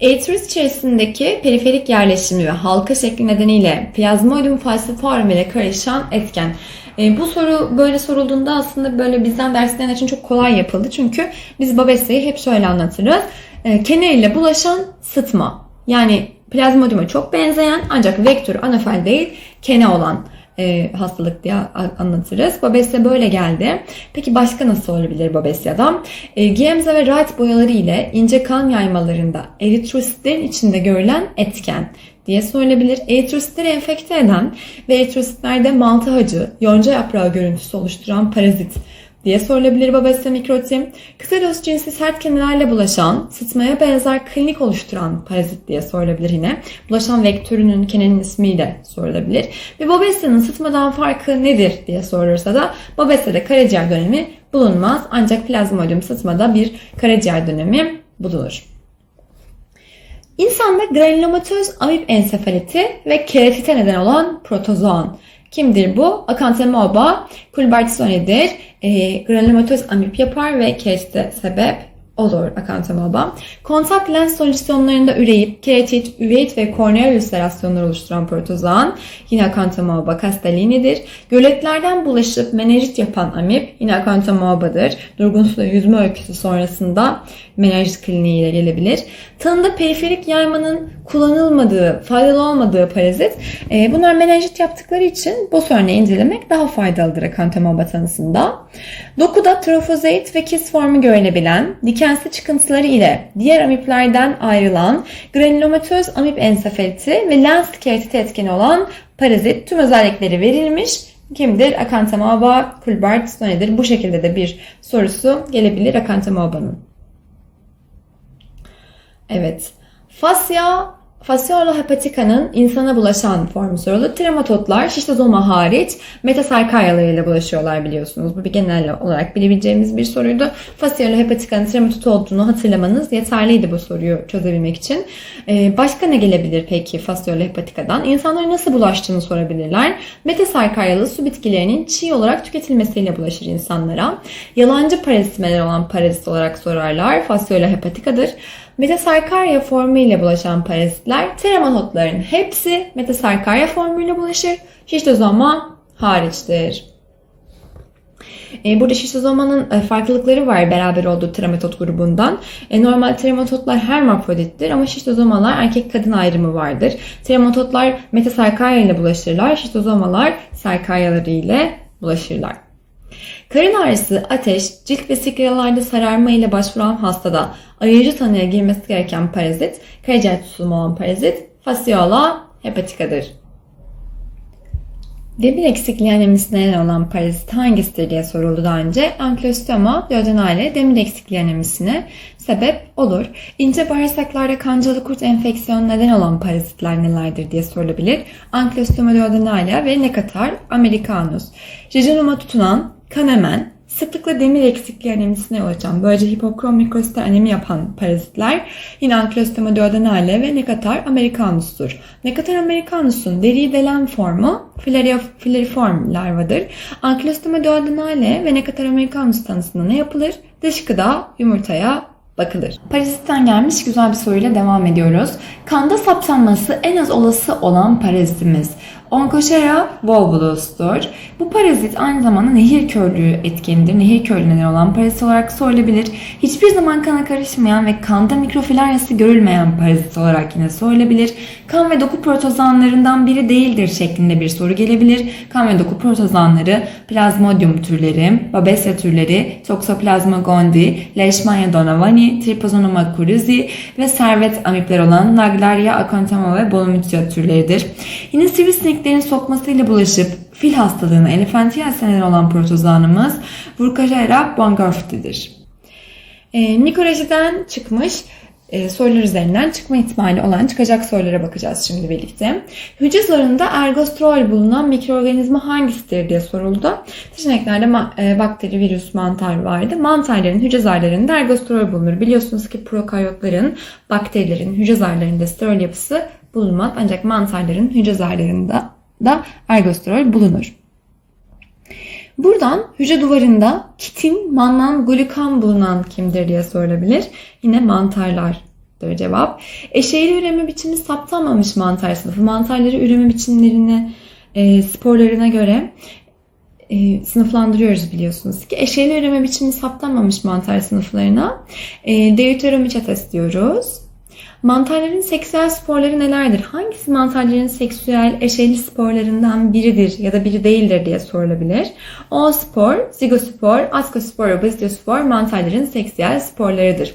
Eritris içerisindeki periferik yerleşimi ve halka şekli nedeniyle Plasmodium falciparum ile karışan etken. E, bu soru böyle sorulduğunda aslında böyle bizden derslerin için çok kolay yapıldı. Çünkü biz Babesia'yı hep şöyle anlatırız. E, ile bulaşan sıtma. Yani plazmodiuma çok benzeyen ancak vektör anafel değil kene olan e, hastalık diye anlatırız. Babesia böyle geldi. Peki başka nasıl olabilir Babesia'da? E, Giemza ve Wright boyaları ile ince kan yaymalarında eritrositlerin içinde görülen etken diye söylenebilir. Eritrositleri enfekte eden ve eritrositlerde mantı hacı, yonca yaprağı görüntüsü oluşturan parazit diye sorulabilir Babesia mikrotim. Kısa doz cinsi sert kemilerle bulaşan, sıtmaya benzer klinik oluşturan parazit diye sorulabilir yine. Bulaşan vektörünün kenenin ismiyle sorulabilir. Ve Babesia'nın sıtmadan farkı nedir diye sorulursa da Babesia'da karaciğer dönemi bulunmaz. Ancak plazmodium sıtmada bir karaciğer dönemi bulunur. İnsanda granulomatöz amip ensefaliti ve keratite neden olan protozoan. Kimdir bu? Akantamoeba kulbartisonidir. E, granulomatöz amip yapar ve keratite sebep olur akantamoeba. Kontak lens solüsyonlarında üreyip keratit, üveit ve korneal ülserasyonlar oluşturan protozoan yine akantamoeba castellini'dir. Göletlerden bulaşıp menenjit yapan amip yine akantamoeba'dır. Durgun suda yüzme öyküsü sonrasında menenjit kliniğiyle gelebilir. Tanıda periferik yaymanın kullanılmadığı, faydalı olmadığı parazit. E, bunlar menenjit yaptıkları için bu örneği incelemek daha faydalıdır akantamoeba tanısında. Dokuda trofozeit ve kis formu görülebilen, dikensi çıkıntıları ile diğer amiplerden ayrılan granulomatöz amip ensefaliti ve lens keratiti etkeni olan parazit tüm özellikleri verilmiş. Kimdir? Akantamoeba kulbart nedir? Bu şekilde de bir sorusu gelebilir Akantamoeba'nın. Evet. Fasya Fasciolo hepatica'nın insana bulaşan formu sorulu. Trematotlar şiştozoma hariç metaserkaryalarıyla bulaşıyorlar biliyorsunuz. Bu bir genel olarak bilebileceğimiz bir soruydu. Fasciolo hepatica'nın trematot olduğunu hatırlamanız yeterliydi bu soruyu çözebilmek için. Ee, başka ne gelebilir peki Fasciolo hepatica'dan? İnsanlara nasıl bulaştığını sorabilirler. Metaserkaryalı su bitkilerinin çiğ olarak tüketilmesiyle bulaşır insanlara. Yalancı parazitmeler olan parazit olarak sorarlar. Fasciolo hepatica'dır. Metasarkarya formu ile bulaşan parazitler trematotların hepsi metasarkarya formuyla bulaşır. Şiştozoma hariçtir. E, burada şiştozomanın e, farklılıkları var beraber olduğu trematot grubundan. E, normal trematotlar hermafrodittir ama şiştozomalar erkek kadın ayrımı vardır. Trematotlar metasarkarya ile bulaşırlar. Şiştozomalar sarkaryaları ile bulaşırlar. Karın ağrısı, ateş, cilt ve sikralarda sararma ile başvuran hastada ayırıcı tanıya girmesi gereken parazit, karaciğer tutulumu olan parazit, fasciola hepatica'dır. Demir eksikliği anemisine neden olan parazit hangisidir diye soruldu daha önce. Ankylostoma duodenale demir eksikliği anemisine sebep olur. İnce bağırsaklarda kancalı kurt enfeksiyonu neden olan parazitler nelerdir diye sorulabilir. Ankylostoma duodenale ve Necatar americanus. Jejunuma tutunan, kanamen, sıklıkla demir eksikliği anemisine yol açan, böylece hipokrom mikrositer anemi yapan parazitler yine Ankylostoma duodenale ve Necatar americanus'tur. Necatar americanus'un deriyi delen formu filariform larvadır. Ankylostoma duodenale ve Necatar americanus tanısında ne yapılır? Dışkıda yumurtaya bakılır. Parazitten gelmiş güzel bir soruyla devam ediyoruz. Kanda saptanması en az olası olan parazitimiz. Onkoşera volvulus'tur. Bu parazit aynı zamanda nehir körlüğü etkenidir. Nehir körlüğü neden olan parazit olarak sorulabilir. Hiçbir zaman kana karışmayan ve kanda mikrofilaryası görülmeyen parazit olarak yine sorulabilir. Kan ve doku protozanlarından biri değildir şeklinde bir soru gelebilir. Kan ve doku protozanları plazmodium türleri, babesia türleri, toxoplasma gondii, leishmania donovani, tripozonoma cruzi ve servet amipler olan Nagliaria acantama ve Bolomutia türleridir. Yine sivrisinek Sineklerin sokmasıyla bulaşıp fil hastalığına elefantiasis neden olan protozoanımız Burkharera bongorftidir. E, ee, mikolojiden çıkmış e, sorular üzerinden çıkma ihtimali olan çıkacak sorulara bakacağız şimdi birlikte. Hücre zarında ergostrol bulunan mikroorganizma hangisidir diye soruldu. Seçeneklerde e, bakteri, virüs, mantar vardı. Mantarların hücre zarlarında ergostrol bulunur. Biliyorsunuz ki prokaryotların, bakterilerin hücre zarlarında sterol yapısı bulunmaz. Ancak mantarların hücre zarlarında da ergosterol bulunur. Buradan hücre duvarında kitin, mannan, glukan bulunan kimdir diye sorulabilir. Yine mantarlar cevap. Eşeğli üreme biçimi saptanmamış mantar sınıfı. Mantarları üreme biçimlerine, e, sporlarına göre e, sınıflandırıyoruz biliyorsunuz ki. Eşeğli üreme biçimi saptanmamış mantar sınıflarına e, Deuteromichates diyoruz. Mantarların seksüel sporları nelerdir? Hangisi mantarların seksüel eşeyli sporlarından biridir ya da biri değildir diye sorulabilir. Oospor, zigospor, askospor ve bazidiospor mantarların seksüel sporlarıdır.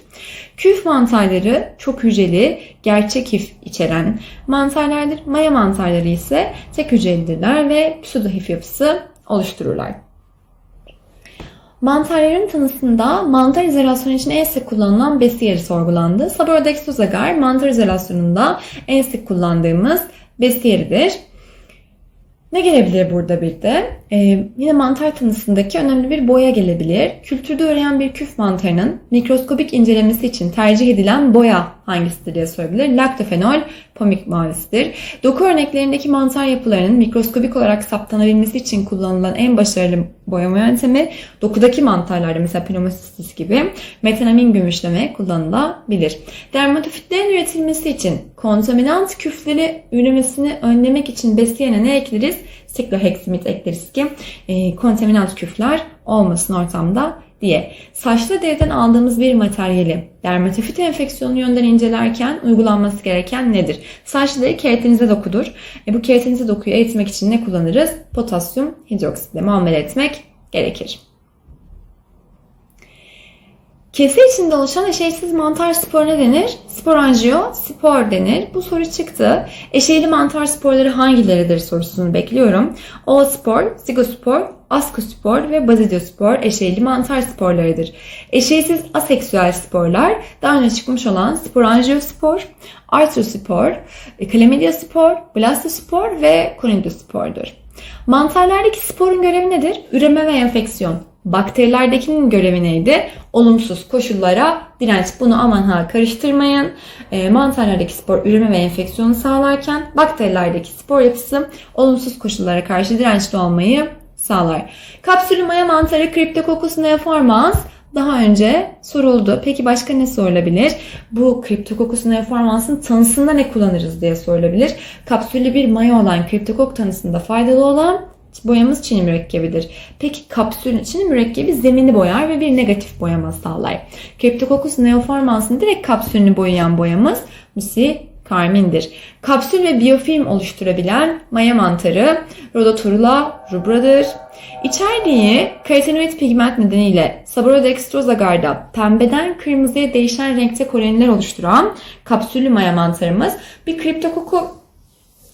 Küf mantarları çok hücreli, gerçek hif içeren mantarlardır. Maya mantarları ise tek hücrelidirler ve pseudohif yapısı oluştururlar. Mantarların tanısında mantar izolasyonu için en sık kullanılan besi yeri sorgulandı. Saborodextrose agar mantar izolasyonunda en sık kullandığımız besi yeridir. Ne gelebilir burada bir de? Ee, yine mantar tanısındaki önemli bir boya gelebilir. Kültürde üreyen bir küf mantarının mikroskobik incelemesi için tercih edilen boya hangisidir diye sorabilir. Laktofenol pomik mavisidir. Doku örneklerindeki mantar yapılarının mikroskobik olarak saptanabilmesi için kullanılan en başarılı boyama yöntemi dokudaki mantarlarda mesela pneumocystis gibi metanamin gümüşleme kullanılabilir. Dermatofitlerin üretilmesi için kontaminant küfleri üremesini önlemek için besleyene ne ekleriz? Sikloheksimit ekleriz ki e, kontaminant küfler olmasın ortamda diye. Saçlı deriden aldığımız bir materyali dermatofit enfeksiyonu yönden incelerken uygulanması gereken nedir? Saçlı deri keratinize dokudur. E, bu keratinize dokuyu eritmek için ne kullanırız? Potasyum hidroksitle muamele etmek gerekir. Kese içinde oluşan eşeysiz mantar sporu ne denir? Sporanjiyo spor denir. Bu soru çıktı. Eşeyli mantar sporları hangileridir sorusunu bekliyorum. Oospor, zigospor, askospor ve bazidiospor eşeyli mantar sporlarıdır. Eşeysiz aseksüel sporlar daha önce çıkmış olan sporanjiyospor, artrospor, klamidiospor, blastospor ve konidiospordur. Mantarlardaki sporun görevi nedir? Üreme ve enfeksiyon. Bakterilerdekinin görevi neydi? Olumsuz koşullara direnç. Bunu aman ha karıştırmayın. E, mantarlardaki spor üreme ve enfeksiyonu sağlarken bakterilerdeki spor yapısı olumsuz koşullara karşı dirençli olmayı sağlar. Kapsülü maya mantarı Cryptococcus neoformans daha önce soruldu. Peki başka ne sorulabilir? Bu Cryptococcus neoformans'ın tanısında ne kullanırız diye sorulabilir. Kapsüllü bir maya olan Cryptococcus tanısında faydalı olan boyamız çini mürekkebidir. Peki kapsül çini mürekkebi zemini boyar ve bir negatif boyama sağlar. Cryptococcus neoformans'ın direkt kapsülünü boyayan boyamız musi karmindir. Kapsül ve biyofilm oluşturabilen maya mantarı Rhodotorula rubradır. İçerdiği karotenoid pigment nedeniyle Saborodextroz agarda pembeden kırmızıya değişen renkte koloniler oluşturan kapsüllü maya mantarımız bir kriptokoku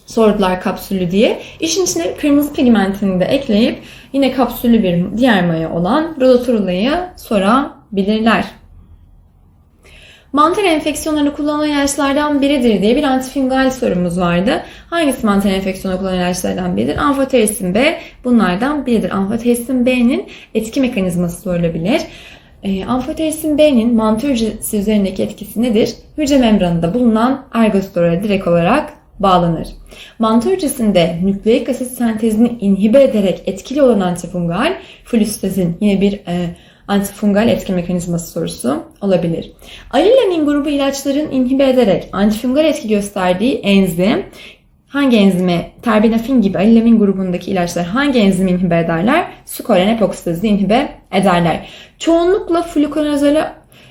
sordular kapsüllü diye. İşin içine kırmızı pigmentini de ekleyip yine kapsüllü bir diğer maya olan Rhodotorula'yı sorabilirler. Mantar enfeksiyonlarını kullanan ilaçlardan biridir diye bir antifungal sorumuz vardı. Hangisi mantar enfeksiyonu kullanan ilaçlardan biridir? Amfoterisin B bunlardan biridir. Amfoterisin B'nin etki mekanizması sorulabilir. E, amfoterisin B'nin mantar hücresi üzerindeki etkisi nedir? Hücre membranında bulunan ergospora direkt olarak bağlanır. Mantar hücresinde nükleik asit sentezini inhibe ederek etkili olan antifungal, flüstazin yine bir e, antifungal etki mekanizması sorusu olabilir. Alilamin grubu ilaçların inhibe ederek antifungal etki gösterdiği enzim hangi enzimi terbinafin gibi alilamin grubundaki ilaçlar hangi enzimi inhibe ederler? Sukolen epoksitazı inhibe ederler. Çoğunlukla flukonazole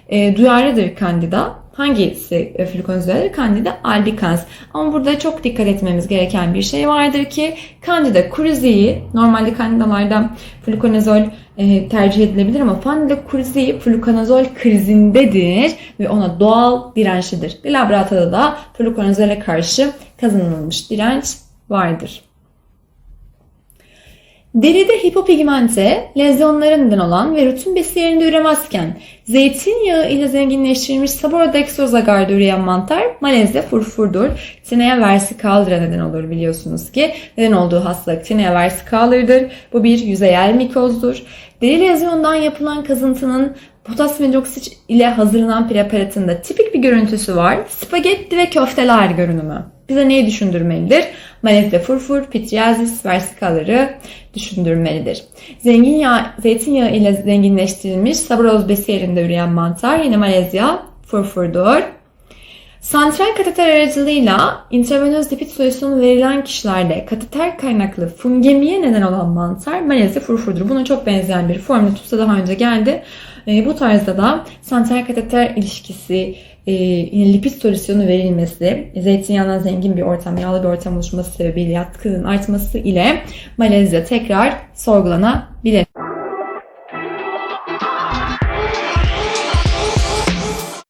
e, duyarlıdır kandida. Hangisi flukonazolleri? Candida albicans. Ama burada çok dikkat etmemiz gereken bir şey vardır ki Candida cruzi normalde kandidalarda flukonazol e, tercih edilebilir ama Candida cruzi flukonazol krizindedir ve ona doğal dirençlidir. Bir laboratuvarda da flukonazole karşı kazanılmış direnç vardır. Deride hipopigmente lezyonlara neden olan ve rutin besi yerinde üremezken zeytinyağı ile zenginleştirilmiş sabordextroz agarda üreyen mantar Malezya furfurdur. Tinea versicola'ya neden olur biliyorsunuz ki. Neden olduğu hastalık Tinea versicola'dır. Bu bir yüzeyel mikozdur. Deri lezyondan yapılan kazıntının potasyum hidroksit ile hazırlanan preparatında tipik bir görüntüsü var. Spagetti ve köfteler görünümü. Bize neyi düşündürmelidir? Malezya furfur, pityazis, versikaları düşündürmelidir. Zengin yağ, zeytinyağı ile zenginleştirilmiş sabroz besi yerinde üreyen mantar yine Malezya furfurdur. Santral kateter aracılığıyla intravenöz lipid solüsyonu verilen kişilerde kateter kaynaklı fungemiye neden olan mantar Malezya furfurdur. Buna çok benzeyen bir formül TUS'ta daha önce geldi. E, bu tarzda da santral kateter ilişkisi, e, lipid solüsyonu verilmesi, zeytinyağından zengin bir ortam, yağlı bir ortam oluşması sebebiyle yatkının artması ile Malezya tekrar sorgulanabilir.